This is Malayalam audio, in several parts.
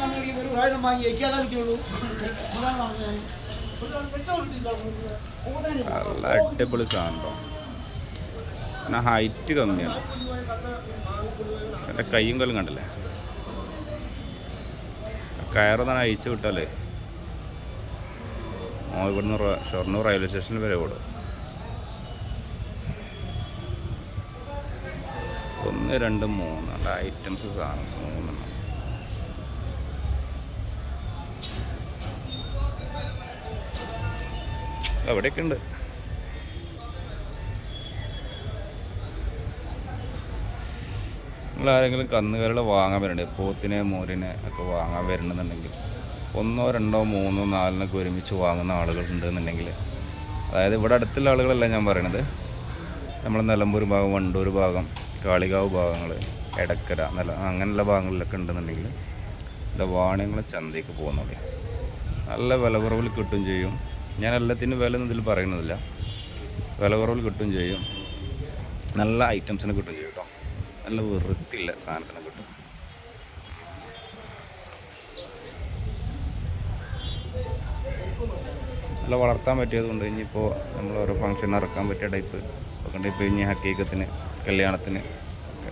കണ്ണടിക്കുമ്പോൾ ഒരു ഒരാളും വാങ്ങി. ഓതാനും. നല്ല അടിപൊളി സാധനം ഹൈറ്റ് കമ്മിയാണ്. എന്റെ കൈയും കൊല്ലം കണ്ടില്ലേ? കയറൊന്നാണ് അയച്ചു വിട്ടാലേ ഓ ഇവിടുന്ന് ഷൊർണൂർ റെയിൽവേ സ്റ്റേഷനിൽ വരെ ഓടും. ഒന്ന് രണ്ട് മൂന്ന്. ഐറ്റംസ് സാധനം. മൂന്നെണ്ണം. അവിടെയൊക്കെ ഉണ്ട് നിങ്ങൾ ആരെങ്കിലും കന്നുകാലികളെ വാങ്ങാൻ വരണ്ടേ? പോത്തിനെ മോരിനെ ഒക്കെ വാങ്ങാൻ വരണമെന്നുണ്ടെങ്കിൽ. ഒന്നോ രണ്ടോ മൂന്നോ നാലിനൊക്കെ ഒരുമിച്ച് വാങ്ങുന്ന ആളുകൾ ഉണ്ടെന്നുണ്ടെങ്കിൽ അതായത് ഇവിടെ അടുത്തുള്ള ആളുകളല്ല ഞാൻ പറയണത്. നമ്മൾ നിലമ്പൂർ ഭാഗം വണ്ടൂർ ഭാഗം കാളികാവ് ഭാഗങ്ങൾ എടക്കര നില അങ്ങനെയുള്ള ഭാഗങ്ങളിലൊക്കെ ഉണ്ടെന്നുണ്ടെങ്കിൽ ഇവിടെ വാണിയങ്ങളെ ചന്തയ്ക്ക് പോകുന്നുണ്ട് നല്ല വില കുറവിൽ കിട്ടും ചെയ്യും. ഞാൻ എല്ലാത്തിനും വില ഒന്നും ഇതിൽ പറയുന്നതില്ല. വില കുറവിൽ കിട്ടും ചെയ്യും. നല്ല ഐറ്റംസിന് കിട്ടും ചെയ്യും കേട്ടോ. നല്ല വൃത്തിയുള്ള സാധനത്തിന് കിട്ടും. നല്ല വളർത്താൻ പറ്റിയത് കൊണ്ട് ഇനിയിപ്പോൾ നമ്മൾ ഓരോ ഫംഗ്ഷൻ ഇറക്കാൻ പറ്റിയ ടൈപ്പ് ഒക്കെ ഇപ്പോൾ ഇനി ഹക്കീക്കത്തിന് കല്യാണത്തിന് ഒക്കെ.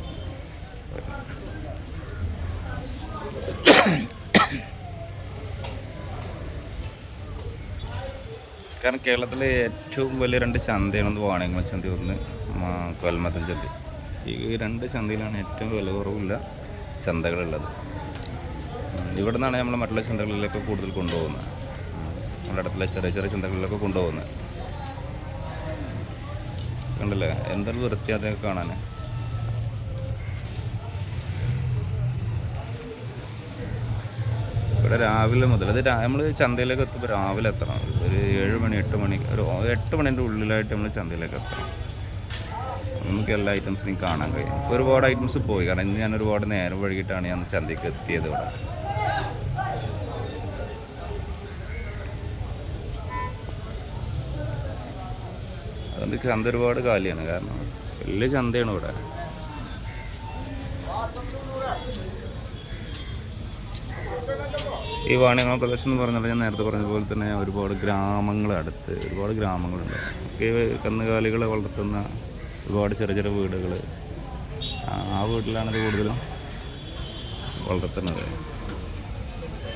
കാരണം കേരളത്തിലെ ഏറ്റവും വലിയ രണ്ട് ചന്തയാണെന്ന് വാണിയംകുളം ചന്ത ഒന്ന് കൊൽമത്തൻ ചന്തി. ഈ രണ്ട് ചന്തയിലാണ് ഏറ്റവും വില കുറവില്ല ചന്തകളുള്ളത്. ഇവിടെ നിന്നാണ് നമ്മൾ മറ്റുള്ള ചന്തകളിലൊക്കെ കൂടുതൽ കൊണ്ടുപോകുന്നത്. നമ്മുടെ അടുത്തുള്ള ചെറിയ ചെറിയ ചന്തകളിലൊക്കെ കൊണ്ടുപോകുന്നത്. കണ്ടല്ലേ? എന്തൊരു വൃത്തി അതൊക്കെ കാണാൻ ഇവിടെ രാവിലെ മുതൽ അത് നമ്മൾ ചന്തയിലേക്ക് എത്തുമ്പോൾ രാവിലെ എത്തണം. ഒരു ഏഴ് മണി എട്ട് മണി ഒരു എട്ട് മണിന്റെ ഉള്ളിലായിട്ട് നമ്മൾ ചന്തയിലേക്ക് എത്തണം. നമുക്ക് എല്ലാ ഐറ്റംസിനെയും കാണാൻ കഴിയും. ഒരുപാട് ഐറ്റംസ് പോയി. കാരണം ഇന്ന് ഞാൻ ഒരുപാട് നേരം വൈകിട്ടാണ് ഞാൻ ചന്തയ്ക്ക് എത്തിയത് ഇവിടെ. അതുകൊണ്ട് ചന്ത ഒരുപാട് കാലിയാണ്. കാരണം വലിയ ചന്തയാണ് ഇവിടെ. ഈ വാണിയംകുളം പ്രദേശം എന്ന് പറഞ്ഞാൽ ഞാൻ നേരത്തെ പറഞ്ഞ പോലെ തന്നെ ഒരുപാട് ഗ്രാമങ്ങൾ അടുത്ത് ഒരുപാട് ഗ്രാമങ്ങളുണ്ട്. ഒക്കെ കന്നുകാലികളെ വളർത്തുന്ന ഒരുപാട് ചെറിയ ചെറിയ വീടുകൾ. ആ വീട്ടിലാണ് ഇത് കൂടുതലും വളർത്തുന്നത്.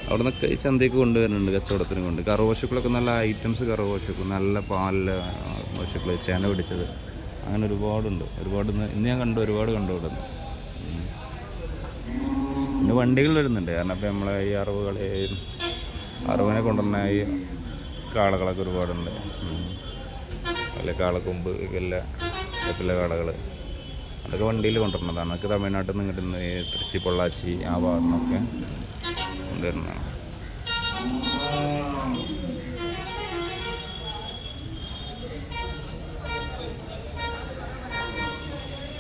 അവിടെ നിന്നൊക്കെ ഈ ചന്തയ്ക്ക് കൊണ്ടുവരുന്നുണ്ട് കച്ചവടത്തിന് കൊണ്ട്. കറുവശുക്കളൊക്കെ നല്ല ഐറ്റംസ് കറുവശുക്കൾ നല്ല പാലിൽ പശുക്കൾ ചേന പിടിച്ചത്. അങ്ങനെ ഒരുപാടുണ്ട്. ഒരുപാട് ഇന്ന് ഞാൻ കണ്ടു ഒരുപാട് കണ്ടു. പിന്നെ വണ്ടികൾ വരുന്നുണ്ട്. കാരണം ഇപ്പം നമ്മളെ ഈ അറിവുകളെ അറിവിനെ കൊണ്ടുവന്ന ഈ കാളകളൊക്കെ ഒരുപാടുണ്ട്. അല്ലെ കാളക്കൊമ്പ് ഇതല്ല ഇതൊക്കെയുള്ള കാളകൾ അതൊക്കെ വണ്ടിയിൽ കൊണ്ടുവരുന്നതാണ്. അതൊക്കെ തമിഴ്നാട്ടിൽ നിന്ന് കിട്ടുന്ന തൃശ്ശി പൊള്ളാച്ചി ആ ഭാഗത്തുനിന്നൊക്കെ കൊണ്ടുവരുന്നതാണ്.